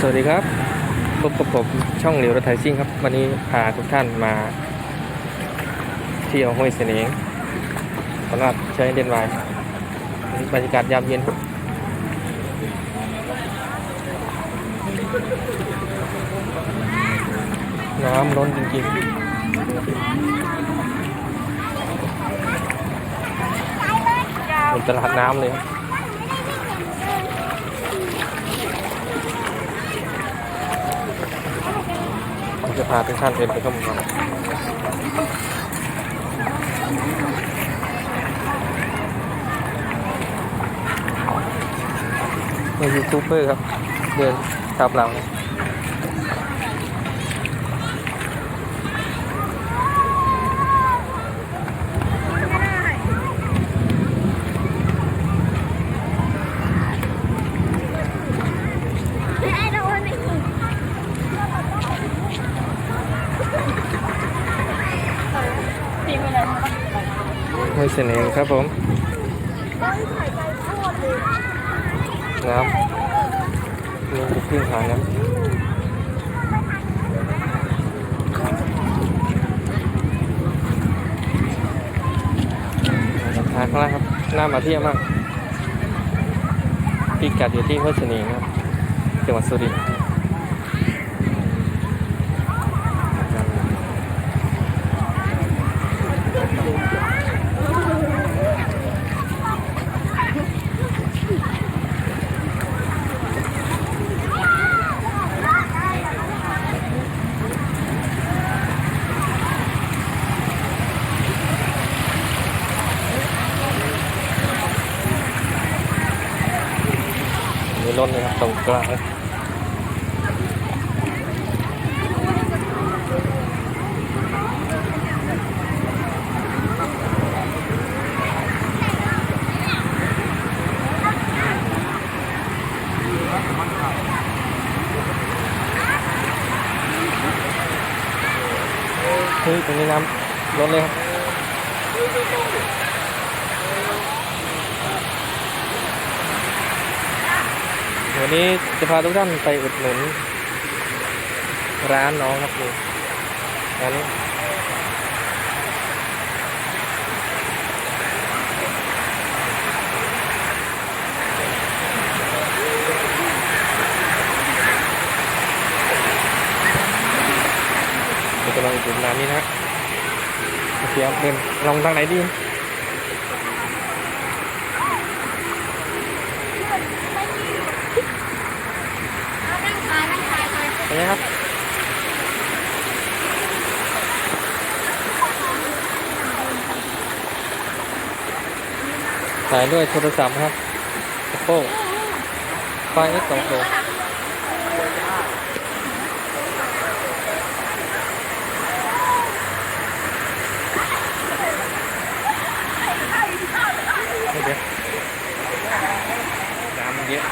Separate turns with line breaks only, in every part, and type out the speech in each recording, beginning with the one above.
สวัสดีครับพบกับผมช่องเหลียวรถไทยซิ่งครับ วันนี้พาทุกท่านมา เที่ยวห้วยเสนงตลาดใช้เดนไวน์บรรยากาศยามเย็นน้ำล้นจริงๆเป็นตลาดน้ำเลยครับ จะพาทุกท่านเดินไปข้างบนมียูทูบเบอร์ครับ เดินตามเรา สนงครับผมน้ำมีครึ่งทางนะทางข้างล่างครับน่ามาเที่ยวมากพิกัดอยู่ที่ห้วยเสนงครับจังหวัดสุรินทร์ มีรถเลยครับตรงกลางเลยเฮ้ยตรงนี้น้ำรถเลยครับ วันนี้จะพาทุกท่านไปอุดหนุน ร้านน้องครับนี่ร้านนี้เดี๋ยวจะลองอุดหนุนร้านนี้นะเคครับเดินลองทางไหนดี เป็นไงครับ ถ่ายด้วยโทรศัพท์ครับ Oppo ไฟ X2 Pro เดี๋ยวน้ำเยอะ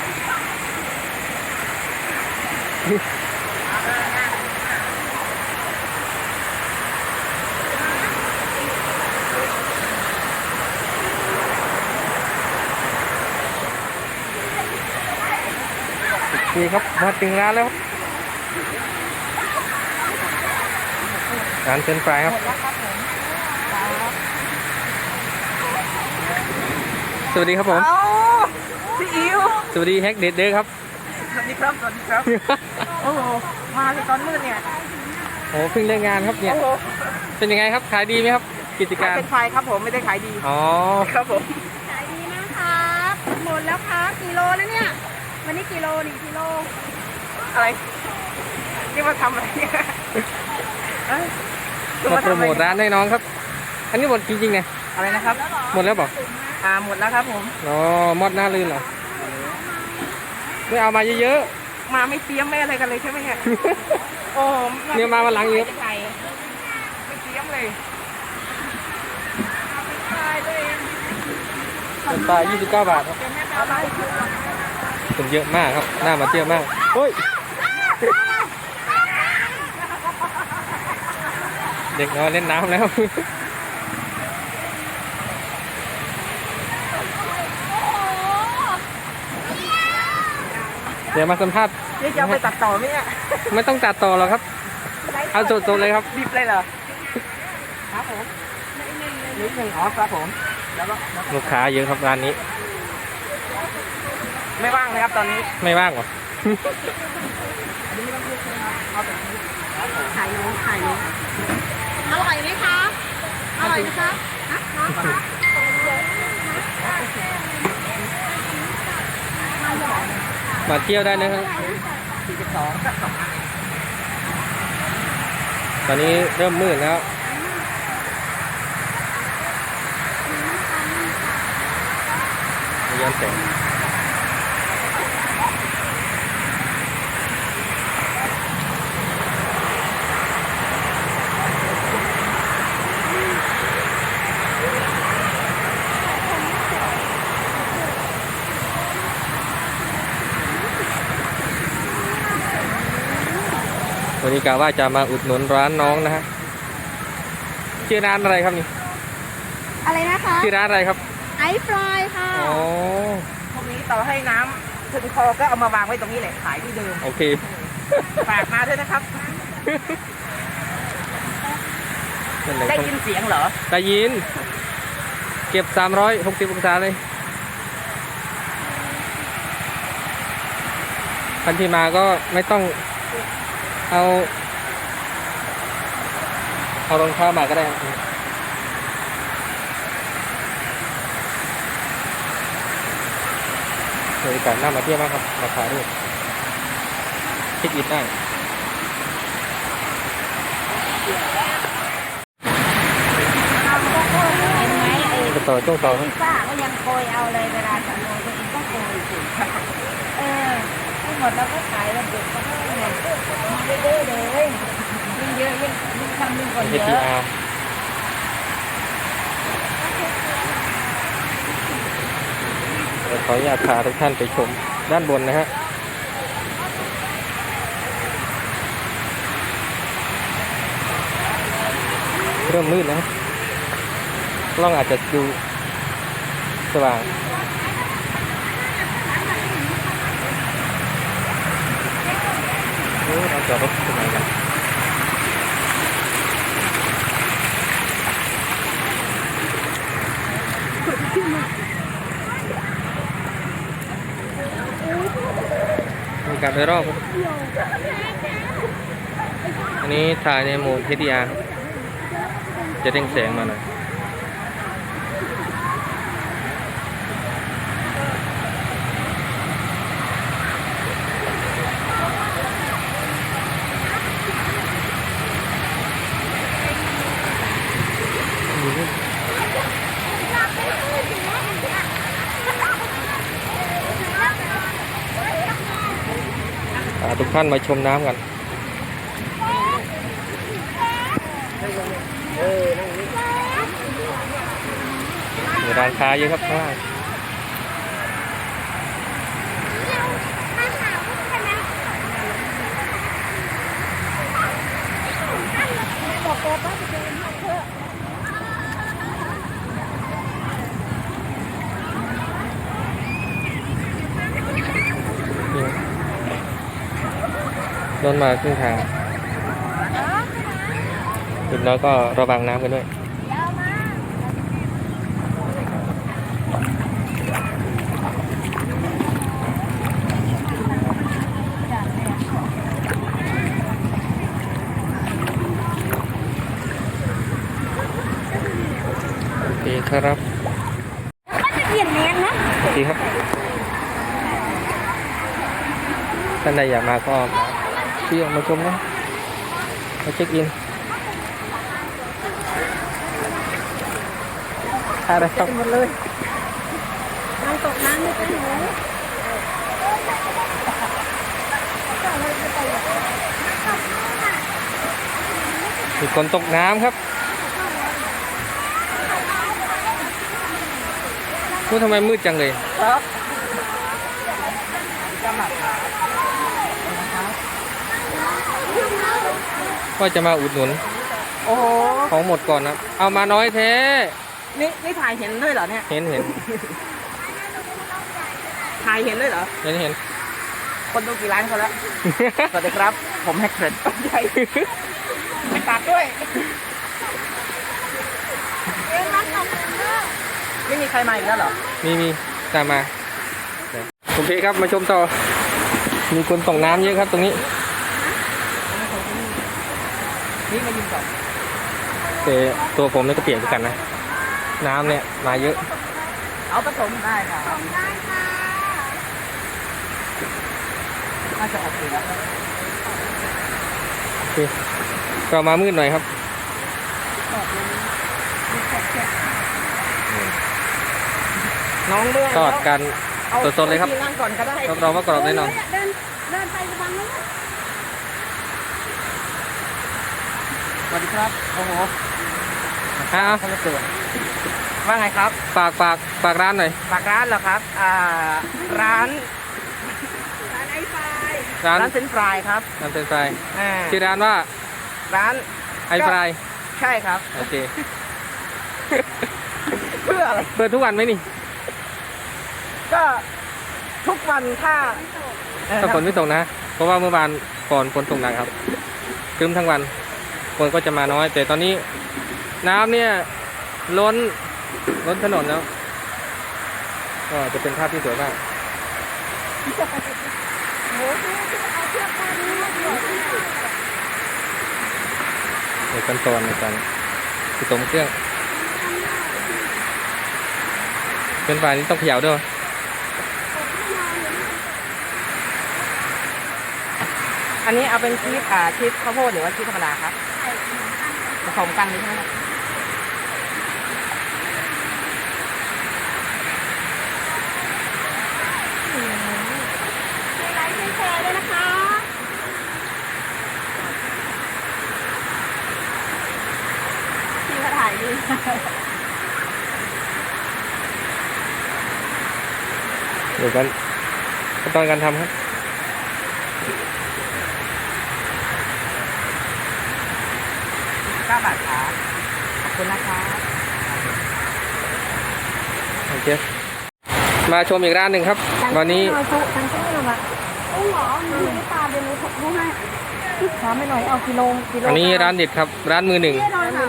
ดีครับมาถึงร้านแล้วครับร้านเฟรนช์ฟรายครับสวัสดีครับผม
เอาพี่อิว
สวัสดีแฮกเด็ดเด้อครับ
สวัสดีครับสวัสดีครับโอ้โหมาในตอนมืดเนี่ย
โอ้เพิ่งเลิกงานครับเนี่ย
โอ้โห
เป็นยังไงครับขายดีไหมครับ กิจการ
เป็นไฟครับผมไม่ได้ขายดี
อ๋อ
ครับผม
ขายดีนะครับหมดแล้วครับกิโลแล้วเนี่ย วันนี้กิโลหนึ่งกิโล
อะไรนี่มาทำอะไรเนี่ยเอ้ย
มาโปรโมทร้านให้น้องครับ อันนี้หมดจริงๆไง
อะไรนะครับ
หมดแล้วบอก
อ่าหมดแล้วครับผม
อ๋อมอดหน้าลื่นเหรอไม่เอามาเยอะ
มาไม่เตรียมไม่อะไรกันเลยใช่ไหมเนี่ยโอ้โห
เนี่ยมาวันหลังเยอะ
ไก่ไม่เตรียมเลย
ๆเป็นปลา29 บาทครับ
อะไร
คนเยอะมากครับ หน้ามาเที่ยวมากเฮ้ยเด็กน้อยเล่นน้ำแล้ว
โอ้โห
เดี๋ยวมาสัมภาษณ์
นี่จะเอาไปตัดต่อไหมเนี่ย
ไม่ต้องตัดต่อหรอกครับ เอาสดๆเลยครับ
ดิบเลยเหรอครับผมนิดหนึ่งอ๋อครับผมแล้วก็
ลูกค้าเยอะครับร้านนี้
ไม่ว่างเลยครับตอนนี้
ไม่ว่างเหรอ
ถ่ายน้องถ่ายน้องอร่อยไหมคะ อร่อยไหมคะฮะน้องคะ
มาเที่ยวได้นะครับ
42ก็สอง
ตอนนี้เริ่มมืดแล้วมีย้อนแสง วันนี้กะว่าจะมาอุดหนุนร้านน้องนะฮะชื่อร้านอะไรครับนี่
อะไรนะคะ
ชื่อร้านอะไรครับ
ไอซ์ฟรายค่ะ
อ๋อ
พวกนี้ต่อให้น้ำถึงคอก็เอามาวางไว้ตรงนี้แหละขายที่เดิม
โอเค
ฝากมาด้วยนะครับ
นั่นแหละ
ได้
ครับ
ยินเสียงเหรอ
ได้ยิน เก็บ 360องศาเลยคันที่มาก็ไม่ต้อง เอาเอารองเท้ามาก็ได้บรรยากาศน่ามาเที่ยวมากครับราคาด้วยเช็คอินได้
เห็นไหมไอ้
ไปต่อช่วงต่อครับ
ป้าก็ยังโกยเอาเลยเวลาจะโรยตัวเองก็โกยสิเออ ทั้งหมดเราก็ขายแล้วเด็กก็ให้เงินมาเรื่อยๆเลยยิ่งเยอะยิ่งยิ่งทำยิ่งคน
เย
อะ
ขออนุญาตพาทุกท่านไปชมด้านบนนะฮะเริ่มมืดแล้วกล้องอาจจะดูสว่าง โอ้เราจอดรถตรงไหนกันมีการไปรอบ อันนี้ถ่ายในโหมด HDR จะเด้งแสงมาหน่อย ท่านมาชมน้ำกันมีร้านค้าเยอะครับข้างล่าง รถมาครึ่งทางอีกน้อยก็ระวังน้ำกันด้วยโอเคครับ
ก็จะเปลี่ยนแมนนะ
โอเคครับท่านใดอยากมาก็มา เที่ยวมาชมนะมาเช็คอินอะไรครับ
หมดเลย
น้ำตกน้ำไม่เป็นหนู
มีคนตกน้ำครับพูดทำไมมืดจังเลย
ครับ
ว่าจะมาอุดหนุน
โอ้โห
ของหมดก่อนนะเอามาน้อยแท้
นี่นี่ถ่ายเห็นด้วยเหรอเนี่ย
เห็นเห็น
ถ่ายเห็นด้วยเหรอ
เห็นเห็นข
คนดูกี่ล้านคนแล้ว สวัสดีครับ ผมแฮกเทรดใหญ่ไม่ตัดด้วย
เอ๊ะร้านของเลิก
ไม่มีใครมาอีกแล้วเหรอ
มีมีตามมา โอเคครับมาชมต่อ มีคนตกน้ำเยอะครับตรงนี้
นี่มายิงก่อน
แต่ตัวผมเนี่ยก็เปลี่ยนเหมือนกันนะ น้ำเนี่ยมาเยอะ
เอาผสมได้ค่ะ
ได้ค่ะ
น่าจะโอเคแล้ว
โอเคก็มามืดหน่อยครับ
น้องเมื่อย
ทอดกัน
เอา
สดๆเลยครับ
ที่นั่งก่อนก็ได้
รับรองว่ากรอบแน่นอน
เดินเดินไประวังนะ
วัสดีครับโอ้โห
อะ
เขาจะเกิดว่าไงครับ
ฝากฝากฝากร้านหน่อย
ฝากร้านเหรอครับ อ่า ร้าน
ร้านไอไฟ
ร้าน
ร้านเฟรนช์ฟรายครับ
ร้านเป็นไฟราย
อ่า
ชื่อร้านว่า
ร้าน
ไอฟราย
ใช่ครับ
โอเค
เพื่ออะไร
เปิดทุกวันไหมนี่
ก็ทุกวันถ้าเอ่อ
ถ้าฝนไม่ตกนะ เพราะว่าเมื่อวานก่อนฝนตกหนักครับครึ้มทั้งวัน คนก็จะมาน้อย แต่ตอนนี้น้ำเนี่ยล้นล้นถนนแล้ว ก็จะเป็นภาพที่สวยมาก
เอาเชือกมาดูเดี๋ยว
ในขั้นตอนในการผสมเครื่องเป็นฝ่ายนี้ต้องเขย่าด้วย
อันนี้เอาเป็นชีสอ่าชีสข้าวโพดหรือว่าชีสธรรมดาครับ สมกันเลยใช่ไหมครับ
ไลค์แชร์ด้วยนะคะพี่ก็ถ่ายดี
เดี๋ยวกันขั้นตอนการทำครับ
เก้าบาทครับขอบคุณนะครับ
โอเคมาชมอีกร้านหนึ่งครับ วันนี้
หน่อยทุทั้งที่เลยมาโอ้หรอมีน้ำตาเดี๋ยวหนูถูกดูให้ขอไม่หน่อยเอากิโลกิโล
อันนี้ร้านเด็ดครับ ร้านมือหนึ่ง
เจ๊หน่อยค่ะ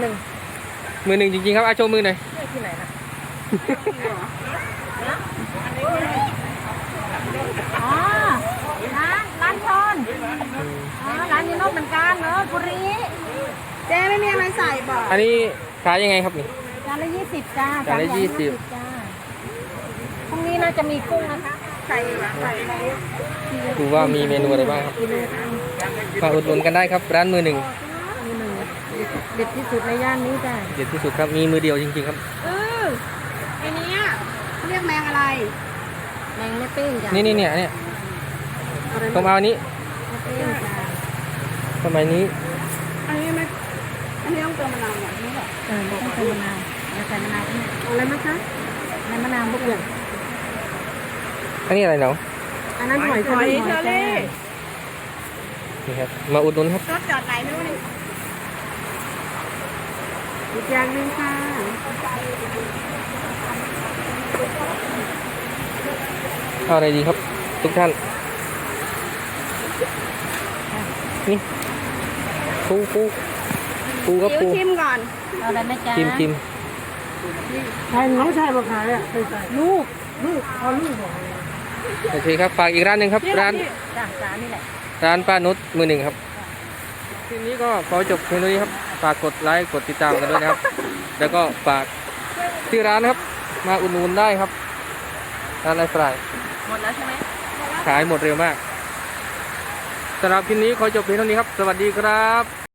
มือหนึ่งจริงๆครับอาโชว์มือหน่อย
ที่ไหนนะ
อ๋อร้านร้านชนอ๋อร้านยูโนเหมือนกันเนอะกุรี เจ๊ไม่มีอะไรใส่บอก
อันนี้ขายยังไงครับนี่
จานละยี่สิบจ้า
จานละ
มอย่ง
ยี่สิบ
จ้าพรุ่งนี้น่าจะมีกุ้งนะคะใส่ใส่อะไร
ดูว่ามีเมนูอะไรบ้างครับมาอุดหนุนกันได้ครับ ร้านมือหนึ่ง
มีหนึ่งเด็ดที่สุดในย่านนี้จ้า
เด็ดที่สุดครับมีมือเดียวจริงๆครับ
เออไอ้นี้เรียกแมงอะไรแมงแม่เป้งจ้ะ
นี่นี่เนี่ยเนี่ยผมเอาอันนี้
แม่เป้งจ้ะ
ทำไมนี้
อันนี้ไม่ อันนี้ต้องเติมมะนาวหน่อยนี่แหละ
เออต้องใส่มะนาวแล้วใส่มะนาวอีกอะไรมั้งคะในมะนาวบุกอย่าง
อันนี้อะไรเนาะ
อันนั้นหอยเชอรี่หอยเชอรี่
นี่ครับ มาอุดหนุนครับ
รถจอดไหนไม่รู้นี่อีกอย่างหนึ่งค่ะ
เอาอะไรดีครับ ทุกท่าน นี่ปูปู ปูครับปู
ชิมก่อนเอาอะไรไหมจ๊ะ
ชิมชิม
ใช่น้องชายบอกขายอะลูกลูกเอาลูกบอก
โอเคครับฝากอีกร้านหนึ่งครับ ร้าน
จ้าจ้านี่แหละ
ร้านป้านุชมือหนึ่งครับทีนี้ก็ขอจบเพียงเท่านี้ครับฝากกดไลค์กดติดตามกันด้วยนะครับ แล้วก็ฝากที่ร้านนะครับ มาอุดหนุนได้ครับร้านไอฟราย
หมดแล้วใช่ไหม
ขายหมดเร็วมากสำหรับคลิปนี้ขอจบเพียงเท่านี้ครับ สวัสดีครับ